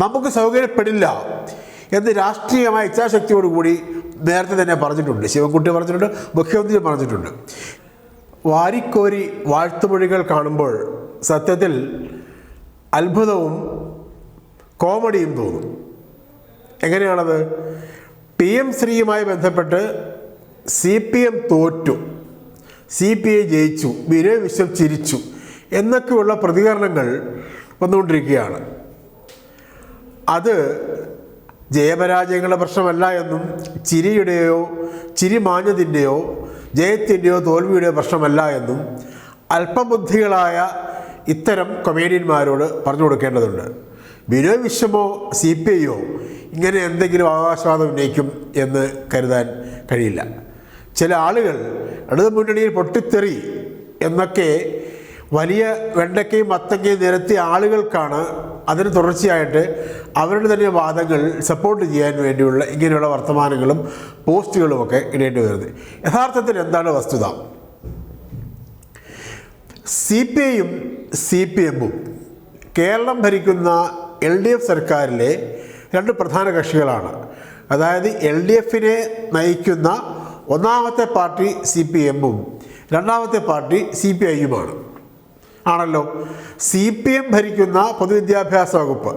നമുക്ക് സൗകര്യപ്പെടില്ല എന്ന് രാഷ്ട്രീയമായ ഇച്ഛാശക്തിയോടുകൂടി നേരത്തെ തന്നെ പറഞ്ഞിട്ടുണ്ട്. ശിവൻകുട്ടി പറഞ്ഞിട്ടുണ്ട് മുഖ്യമന്ത്രി പറഞ്ഞിട്ടുണ്ട്. വാരിക്കോരി വാഴ്ത്തുമൊഴികൾ കാണുമ്പോൾ സത്യത്തിൽ അത്ഭുതവും കോമഡിയും തോന്നും. എങ്ങനെയാണത്? പി എം ശ്രീയുമായി ബന്ധപ്പെട്ട് സി പി എം തോറ്റു. സി പി ഐ ജയിച്ചു. വിനയ വിശ്വം ചിരിച്ചു. എന്നൊക്കെയുള്ള പ്രതികരണങ്ങൾ വന്നുകൊണ്ടിരിക്കുകയാണ്. അത് ജയപരാജയങ്ങളുടെ പ്രശ്നമല്ല എന്നും ചിരിയുടെയോ ചിരി മാഞ്ഞതിന്റെയോ ജയത്തിന്റെയോ തോൽവിയുടെയോ പ്രശ്നമല്ല എന്നും അല്പബുദ്ധികളായ ഇത്തരം കൊമേഡിയന്മാരോട് പറഞ്ഞു കൊടുക്കേണ്ടതുണ്ട്. ബിനോയ് വിശ്വമോ സി പി ഐയോ ഇങ്ങനെ എന്തെങ്കിലും അവകാശവാദം ഉന്നയിക്കും എന്ന് കരുതാൻ കഴിയില്ല. ചില ആളുകൾ ഇടതു മുന്നണിയിൽ പൊട്ടിത്തെറി എന്നൊക്കെ വലിയ വെണ്ടയ്ക്കയും മത്തങ്ങയും നിരത്തിയ ആളുകൾക്കാണ് അതിന് തുടർച്ചയായിട്ട് അവരുടെ തന്നെ വാദങ്ങൾ സപ്പോർട്ട് ചെയ്യാൻ വേണ്ടിയുള്ള ഇങ്ങനെയുള്ള വർത്തമാനങ്ങളും പോസ്റ്റുകളുമൊക്കെ ഇടേണ്ടി വരുന്നത്. യഥാർത്ഥത്തിൽ എന്താണ് വസ്തുത? സി പി ഐയും സി പി എമ്മും കേരളം ഭരിക്കുന്ന എൽ ഡി എഫ് സർക്കാരിലെ രണ്ട് പ്രധാന കക്ഷികളാണ്. അതായത് എൽ ഡി എഫിനെ നയിക്കുന്ന ഒന്നാമത്തെ പാർട്ടി സി പി എമ്മും രണ്ടാമത്തെ പാർട്ടി സി പി ഐയുമാണ് ആണല്ലോ. സി പി എം ഭരിക്കുന്ന പൊതുവിദ്യാഭ്യാസ വകുപ്പ്.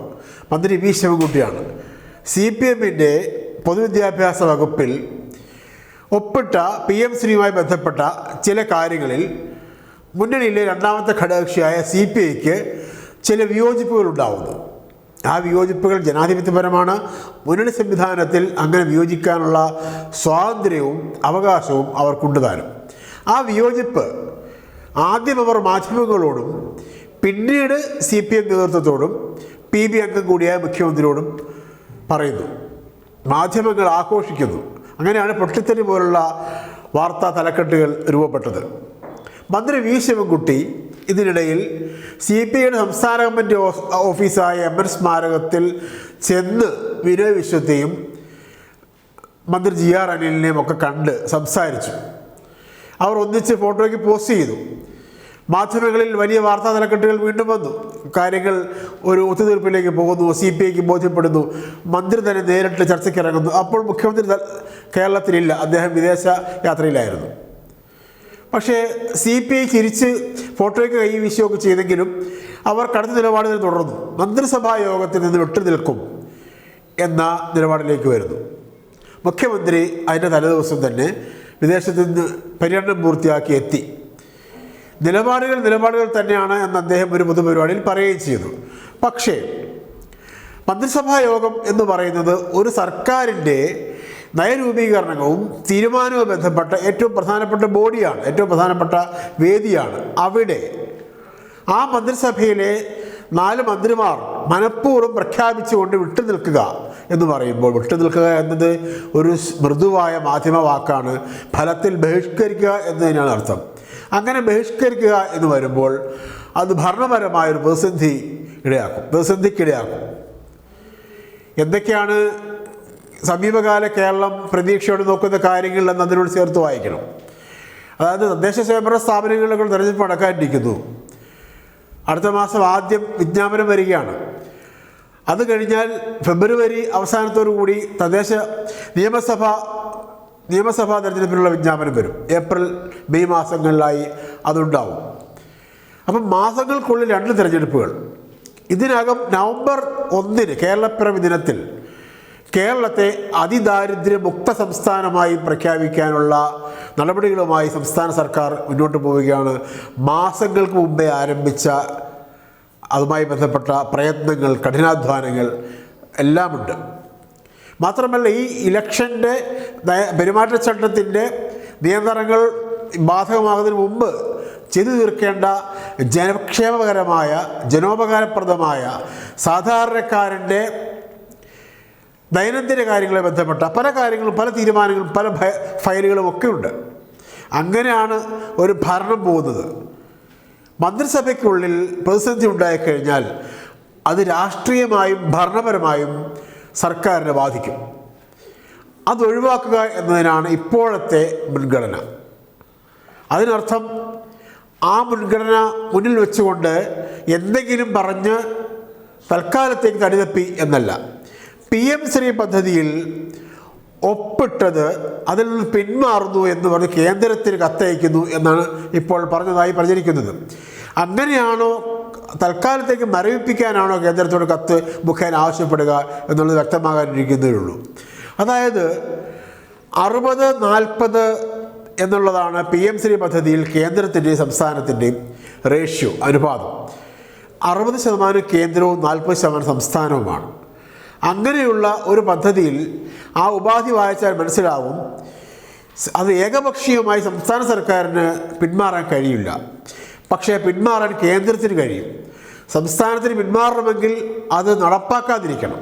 മന്ത്രി വി ശിവൻകുട്ടിയാണ്. സി പി എമ്മിന്റെ പൊതുവിദ്യാഭ്യാസ വകുപ്പിൽ ഒപ്പിട്ട പി എം ശ്രീയുമായി ബന്ധപ്പെട്ട ചില കാര്യങ്ങളിൽ മുന്നണിയിലെ രണ്ടാമത്തെ ഘടകകക്ഷിയായ സി പി ഐക്ക് ചില വിയോജിപ്പുകൾ ഉണ്ടാവുന്നു. ആ വിയോജിപ്പുകൾ ജനാധിപത്യപരമാണ്. മുന്നണി സംവിധാനത്തിൽ അങ്ങനെ വിയോജിക്കാനുള്ള സ്വാതന്ത്ര്യവും അവകാശവും അവർക്കുണ്ട് താനും. ആ വിയോജിപ്പ് ആദ്യം അവർ മാധ്യമങ്ങളോടും പിന്നീട് സി പി എം നേതൃത്വത്തോടും പി ബി അംഗം കൂടിയായ മുഖ്യമന്ത്രിയോടും പറയുന്നു. മാധ്യമങ്ങൾ ആഘോഷിക്കുന്നു. അങ്ങനെയാണ് പൊട്ടിത്തെറി പോലുള്ള വാർത്താ തലക്കെട്ടുകൾ രൂപപ്പെട്ടത്. മന്ത്രി വി ശിവൻകുട്ടി ഇതിനിടയിൽ സി പി ഐയുടെ സംസ്ഥാന കമ്മിറ്റി ഓഫീസായ എം എൻ സ്മാരകത്തിൽ ചെന്ന് വിനോയ് വിശ്വത്തെയും മന്ത്രി ജി ആർ അനിലിനെയും ഒക്കെ കണ്ട് സംസാരിച്ചു. അവർ ഒന്നിച്ച് ഫോട്ടോയ്ക്ക് പോസ്റ്റ് ചെയ്തു. മാധ്യമങ്ങളിൽ വലിയ വാർത്താ തലക്കെട്ടുകൾ വീണ്ടും വന്നു. കാര്യങ്ങൾ ഒരു ഒത്തുതീർപ്പിലേക്ക് പോകുന്നു. സി പി ഐക്ക് ബോധ്യപ്പെടുന്നു. മന്ത്രി തന്നെ നേരിട്ട് ചർച്ചയ്ക്ക് ഇറങ്ങുന്നു അപ്പോൾ മുഖ്യമന്ത്രി കേരളത്തിലില്ല. അദ്ദേഹം വിദേശ യാത്രയിലായിരുന്നു. പക്ഷേ സി പി ഐ തിരിച്ച് ഫോട്ടോയ്ക്ക് കൈ വീശുകയൊക്കെ ചെയ്തെങ്കിലും അവർ കടുത്ത നിലപാടുകൾ തുടർന്നു. മന്ത്രിസഭാ യോഗത്തിൽ നിന്ന് വിട്ടുനിൽക്കും എന്ന നിലപാടിലേക്ക് വരുന്നു. മുഖ്യമന്ത്രി അതിന്റെ തലേദിവസം തന്നെ വിദേശത്ത് നിന്ന് പര്യടനം പൂർത്തിയാക്കി എത്തി. നിലപാടുകൾ നിലപാടുകൾ തന്നെയാണ് എന്ന് അദ്ദേഹം ഒരു പൊതുപരിപാടിയിൽ പറയുകയും ചെയ്തു. പക്ഷേ മന്ത്രിസഭാ യോഗം എന്ന് പറയുന്നത് ഒരു സർക്കാരിന്റെ നയരൂപീകരണവും തീരുമാനവും ബന്ധപ്പെട്ട ഏറ്റവും പ്രധാനപ്പെട്ട ബോഡിയാണ് ഏറ്റവും പ്രധാനപ്പെട്ട വേദിയാണ്. അവിടെ ആ മന്ത്രിസഭയിലെ നാല് മന്ത്രിമാർ മനഃപൂർവം പ്രഖ്യാപിച്ചുകൊണ്ട് വിട്ടു നിൽക്കുക എന്ന് പറയുമ്പോൾ വിട്ടു നിൽക്കുക എന്നത് ഒരു മൃദുവായ മാധ്യമ വാക്കാണ് ഫലത്തിൽ ബഹിഷ്കരിക്കുക എന്നതിനാണ് അർത്ഥം. അങ്ങനെ ബഹിഷ്കരിക്കുക എന്ന് വരുമ്പോൾ അത് ഭരണപരമായൊരു പ്രതിസന്ധി ഇടയാക്കും പ്രതിസന്ധിക്കിടയാക്കും. എന്തൊക്കെയാണ് സമീപകാല കേരളം പ്രതീക്ഷയോടെ നോക്കുന്ന കാര്യങ്ങൾ എന്ന് അതിനോട് ചേർത്ത് വായിക്കണം. അതായത് തദ്ദേശ സ്വയംഭരണ സ്ഥാപനങ്ങളിലൊക്കെ തെരഞ്ഞെടുപ്പ് നടക്കാനിരിക്കുന്നു. അടുത്ത മാസം ആദ്യം വിജ്ഞാപനം വരികയാണ്. അത് കഴിഞ്ഞാൽ ഫെബ്രുവരി അവസാനത്തോടു കൂടി തദ്ദേശ നിയമസഭ നിയമസഭാ തെരഞ്ഞെടുപ്പിനുള്ള വിജ്ഞാപനം വരും. ഏപ്രിൽ മെയ് മാസങ്ങളിലായി അതുണ്ടാവും. അപ്പം മാസങ്ങൾക്കുള്ളിൽ രണ്ട് തിരഞ്ഞെടുപ്പുകൾ. ഇതിനകം നവംബർ ഒന്നിന് കേരളപ്പിറവി ദിനത്തിൽ കേരളത്തെ അതിദാരിദ്ര്യമുക്ത സംസ്ഥാനമായി പ്രഖ്യാപിക്കാനുള്ള നടപടികളുമായി സംസ്ഥാന സർക്കാർ മുന്നോട്ട് പോവുകയാണ്. മാസങ്ങൾക്ക് മുമ്പേ ആരംഭിച്ച അതുമായി ബന്ധപ്പെട്ട പ്രയത്നങ്ങൾ കഠിനാധ്വാനങ്ങൾ എല്ലാമുണ്ട്. മാത്രമല്ല ഈ ഇലക്ഷന്റെ പെരുമാറ്റച്ചട്ടത്തിന്റെ നിയന്ത്രണങ്ങൾ ബാധകമാകുന്നതിന് മുമ്പ് ചെയ്തു തീർക്കേണ്ട ജനക്ഷേമകരമായ ജനോപകാരപ്രദമായ സാധാരണക്കാരന്റെ ദൈനംദിന കാര്യങ്ങളെ ബന്ധപ്പെട്ട പല കാര്യങ്ങളും പല തീരുമാനങ്ങളും പല ഫയലുകളും ഒക്കെ ഉണ്ട്. അങ്ങനെയാണ് ഒരു ഭരണം പോകുന്നത്. മന്ത്രിസഭയ്ക്കുള്ളിൽ പ്രതിസന്ധി ഉണ്ടായിക്കഴിഞ്ഞാൽ അത് രാഷ്ട്രീയമായും ഭരണപരമായും സർക്കാരിനെ ബാധിക്കും. അത് ഒഴിവാക്കുക എന്നതിനാണ് ഇപ്പോഴത്തെ മുൻഗണന. അതിനർത്ഥം ആ മുൻഗണന മുന്നിൽ വെച്ചുകൊണ്ട് എന്തെങ്കിലും പറഞ്ഞ് തൽക്കാലത്തേക്ക് തടിതപ്പി എന്നല്ല. പി എം ശ്രീ പദ്ധതിയിൽ ഒപ്പിട്ടത് അതിൽ നിന്ന് പിന്മാറുന്നു എന്ന് പറഞ്ഞ് കേന്ദ്രത്തിന് കത്തയക്കുന്നു എന്നാണ് ഇപ്പോൾ പറഞ്ഞതായി പ്രചരിക്കുന്നത് അങ്ങനെയാണോ തൽക്കാലത്തേക്ക് മരവിപ്പിക്കാനാണോ കേന്ദ്രത്തോട് കത്ത് മുഖേന ആവശ്യപ്പെടുക എന്നുള്ളത് വ്യക്തമാകാനിരിക്കുന്നതേ ഉള്ളൂ അതായത് അറുപത് നാൽപ്പത് എന്നുള്ളതാണ് പി എം ശ്രീ പദ്ധതിയിൽ കേന്ദ്രത്തിന്റെയും സംസ്ഥാനത്തിന്റെയും റേഷ്യോ അനുപാതം. അറുപത് ശതമാനം കേന്ദ്രവും നാൽപ്പത് ശതമാനം സംസ്ഥാനവുമാണ്. അങ്ങനെയുള്ള ഒരു പദ്ധതിയിൽ ആ ഉപാധി വായിച്ചാൽ മനസ്സിലാവും. അത് ഏകപക്ഷീയമായി സംസ്ഥാന സർക്കാരിന് പിന്മാറാൻ കഴിയില്ല. പക്ഷേ പിന്മാറാൻ കേന്ദ്രത്തിന് കഴിയും. സംസ്ഥാനത്തിന് പിന്മാറണമെങ്കിൽ അത് നടപ്പാക്കാതിരിക്കണം.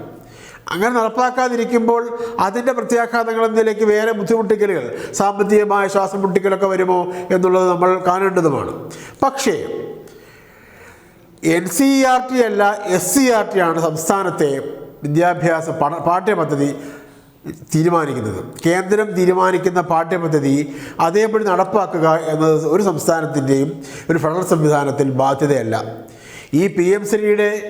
അങ്ങനെ നടപ്പാക്കാതിരിക്കുമ്പോൾ അതിന്റെ പ്രത്യാഘാതങ്ങൾ എന്നതിലേക്ക് വേറെ ബുദ്ധിമുട്ടിക്കലുകൾ സാമ്പത്തികമായ ശ്വാസം മുട്ടിക്കലൊക്കെ വരുമോ എന്നുള്ളത് നമ്മൾ കാണേണ്ടതുമാണ്. പക്ഷേ എൻ സി ആർ ടി അല്ല എസ് സി ആർ ടി ആണ് സംസ്ഥാനത്തെ വിദ്യാഭ്യാസ പഠ പാഠ്യപദ്ധതി തീരുമാനിക്കുന്നത്. കേന്ദ്രം തീരുമാനിക്കുന്ന പാഠ്യപദ്ധതി അതേപടി നടപ്പാക്കുക എന്നത് ഒരു സംസ്ഥാനത്തിന്റെയും ഒരു ഫെഡറൽ സംവിധാനത്തിൽ ബാധ്യതയല്ല. ഈ പി എം ശ്രീയുടെ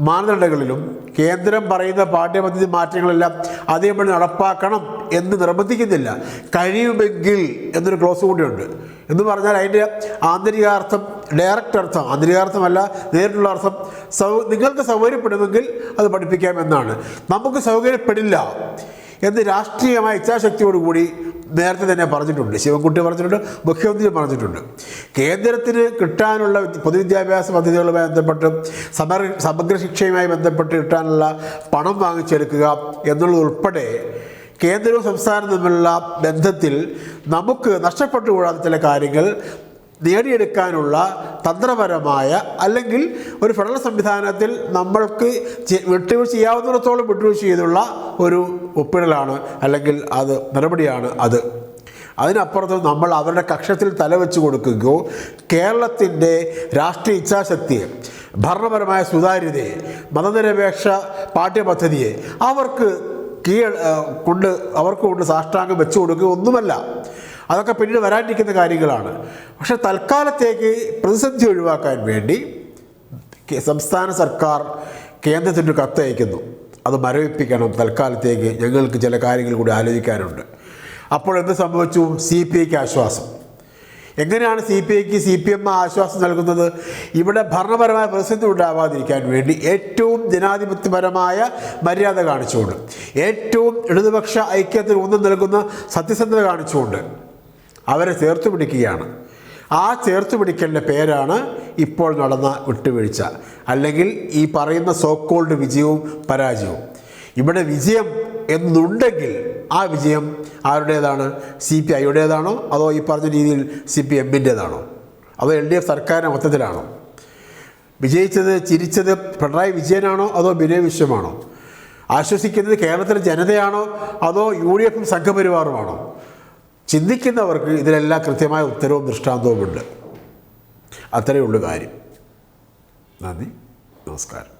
മാനദണ്ഡങ്ങളിലും കേന്ദ്രം പറയുന്ന പാഠ്യപദ്ധതി മാറ്റങ്ങളെല്ലാം അതേപടി നടപ്പാക്കണം എന്ന് നിർബന്ധിക്കുന്നില്ല. കഴിയുമെങ്കിൽ എന്നൊരു ക്ലോസ് കൂടിയുണ്ട്. എന്ന് പറഞ്ഞാൽ അതിന്റെ ആന്തരികാർത്ഥം ഡയറക്റ്റ് അർത്ഥം ആന്തരികാർത്ഥമല്ല നേരിട്ടുള്ള അർത്ഥം സൗ നിങ്ങൾക്ക് സൗകര്യപ്പെടുമെങ്കിൽ അത് പഠിപ്പിക്കാം എന്നാണ്. നമുക്ക് സൗകര്യപ്പെടില്ല എന്ന് രാഷ്ട്രീയമായ ഇച്ഛാശക്തിയോടുകൂടി നേരത്തെ തന്നെ പറഞ്ഞിട്ടുണ്ട്. ശിവൻകുട്ടി പറഞ്ഞിട്ടുണ്ട് മുഖ്യമന്ത്രി പറഞ്ഞിട്ടുണ്ട്. കേന്ദ്രത്തിന് കിട്ടാനുള്ള വിദ്യ- പൊതുവിദ്യാഭ്യാസ പദ്ധതികളുമായി ബന്ധപ്പെട്ട് സമഗ്ര സമഗ്ര ശിക്ഷയുമായി ബന്ധപ്പെട്ട് കിട്ടാനുള്ള പണം വാങ്ങിച്ചെടുക്കുക എന്നുള്ളതുൾപ്പെടെ കേന്ദ്രവും സംസ്ഥാനവും തമ്മിലുള്ള ബന്ധത്തിൽ നമുക്ക് നഷ്ടപ്പെട്ടു കൂടാത്ത ചില കാര്യങ്ങൾ നേടിയെടുക്കാനുള്ള തന്ത്രപരമായ അല്ലെങ്കിൽ ഒരു ഫെഡറൽ സംവിധാനത്തിൽ നമ്മൾക്ക് വിട്ടുവീഴ്ച ചെയ്യാവുന്നിടത്തോളം വിട്ടുവീഴ്ച ചെയ്തുള്ള ഒരു ഒപ്പിടലാണ് അല്ലെങ്കിൽ അത് നടപടിയാണ് അത്. അതിനപ്പുറത്ത് നമ്മൾ അവരുടെ കക്ഷത്തിൽ തലവെച്ച് കൊടുക്കുകയോ കേരളത്തിന്റെ രാഷ്ട്രീയ ഇച്ഛാശക്തിയെ ഭരണപരമായ സുതാര്യതയെ മതനിരപേക്ഷ പാഠ്യപദ്ധതിയെ അവർക്ക് കീഴ കൊണ്ട് അവർക്ക് കൊണ്ട് സാഷ്ടാംഗം വെച്ചു കൊടുക്കുക ഒന്നുമല്ല. അതൊക്കെ പിന്നീട് വരാനിരിക്കുന്ന കാര്യങ്ങളാണ്. പക്ഷേ തൽക്കാലത്തേക്ക് പ്രതിസന്ധി ഒഴിവാക്കാൻ വേണ്ടി സംസ്ഥാന സർക്കാർ കേന്ദ്രത്തിന് ഒരു കത്തയക്കുന്നു. അത് മരവിപ്പിക്കണം തൽക്കാലത്തേക്ക്. ഞങ്ങൾക്ക് ചില കാര്യങ്ങൾ കൂടി ആലോചിക്കാനുണ്ട്. അപ്പോൾ എന്ത് സംഭവിച്ചു? സി പി ഐക്ക് ആശ്വാസം. എങ്ങനെയാണ് സി പി ഐക്ക് സി പി എം ആശ്വാസം നൽകുന്നത്? ഇവിടെ ഭരണപരമായ പ്രതിസന്ധി ഉണ്ടാവാതിരിക്കാൻ വേണ്ടി ഏറ്റവും ജനാധിപത്യപരമായ മര്യാദ കാണിച്ചുകൊണ്ട് ഏറ്റവും ഇടതുപക്ഷ ഐക്യത്തിന് ഊന്നൽ നൽകുന്ന സത്യസന്ധത കാണിച്ചുകൊണ്ട് അവരെ ചേർത്ത് പിടിക്കുകയാണ്. ആ ചേർത്ത് പിടിക്കലിന്റെ പേരാണ് ഇപ്പോൾ നടന്ന വിട്ടുവീഴ്ച. അല്ലെങ്കിൽ ഈ പറയുന്ന സോക്കോൾഡ് വിജയവും പരാജയവും. ഇവിടെ വിജയം എന്നുണ്ടെങ്കിൽ ആ വിജയം ആരുടേതാണ്? സി പി ഐയുടേതാണോ അതോ ഈ പറഞ്ഞ രീതിയിൽ സി പി എമ്മിന്റേതാണോ അതോ എൽ ഡി എഫ് സർക്കാരിന്റെ മൊത്തത്തിലാണോ? വിജയിച്ചത് ചിരിച്ചത് പിണറായി വിജയനാണോ? അതോ ബിനോയ് വിശ്വമാണോ? ആശ്വസിക്കുന്നത് കേരളത്തിലെ ജനതയാണോ? അതോ യു ഡി എഫും സംഘപരിവാറുമാണോ? ചിന്തിക്കുന്നവർക്ക് ഇതിലെല്ലാം കൃത്യമായ ഉത്തരവും ദൃഷ്ടാന്തവുമുണ്ട്. അത്രയേ ഉള്ളൂ കാര്യം. നന്ദി. നമസ്കാരം.